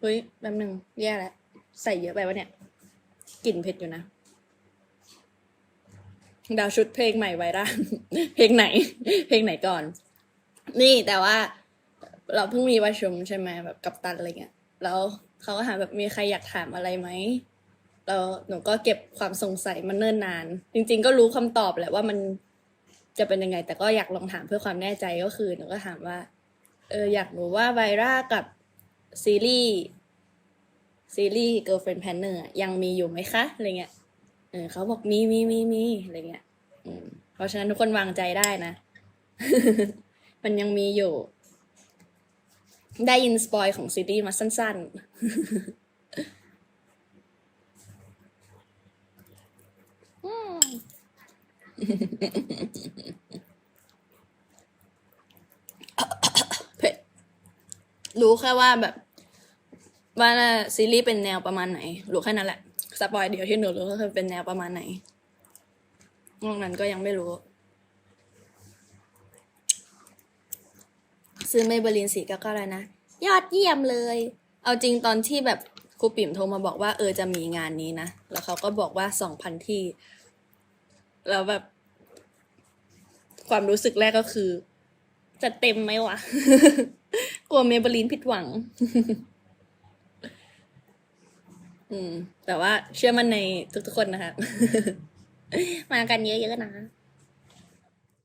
เฮ้ยแป๊บหนึ่งแย่แล้วใส่เยอะไปวะเนี่ยกลิ่นเผ็ดอยู่นะ ดาวชุดเพลงใหม่ไวรัลเพลงไหน เพลงไหนก่อน นี่แต่ว่า เราเพิ่งมีประชุมใช่ไหมแบบกัปตันอะไรเงี้ยแล้วเขาก็ถามแบบมีใครอยากถามอะไรไหมแล้วหนูก็เก็บความสงสัยมันเนิ่นนาน จริง ๆ ก็รู้คำตอบแหละว่ามันจะเป็นยังไง แต่ก็อยากลองถามเพื่อความแน่ใจก็คือหนูก็ถามว่าเอออยากรู้ว่าไวร่ากับ ซีรีส์ซีรีส์ Girlfriend Planner ยังมีอยู่ไหมคะอะไรเงี้ยเออเขาบอกมีมีมีมีอะไรเงี้ยอืมเพราะฉะนั้นทุกคนวางใจได้นะ มันยังมีอยู่ ได้ยินสปอยของซีรีส์มาสั้นๆอืมเผ็ดรู้แค่ว่าแบบ ว่าซีรีส์เป็นแนวประมาณไหนรู้แค่นั้นแหละสปอยเดียวที่หนูรู้ก็คือเป็นแนวประมาณไหนนอกนั้นก็ยังไม่รู้ ซื้อเมเบลินสีก็ก็แล้วนะ ยอดเยี่ยมเลย เอาจริงตอนที่แบบครูปิ่มโทรมาบอกว่าเออจะมีงานนี้นะ แล้วเขาก็บอกว่าสองพันที่ แล้วแบบ ความรู้สึกแรกก็คือ จะเต็มไหมวะ กลัวเมเบลินผิดหวัง อืม แต่ว่าเชื่อมั่นในทุกๆคนนะคะ มากันเยอะๆนะ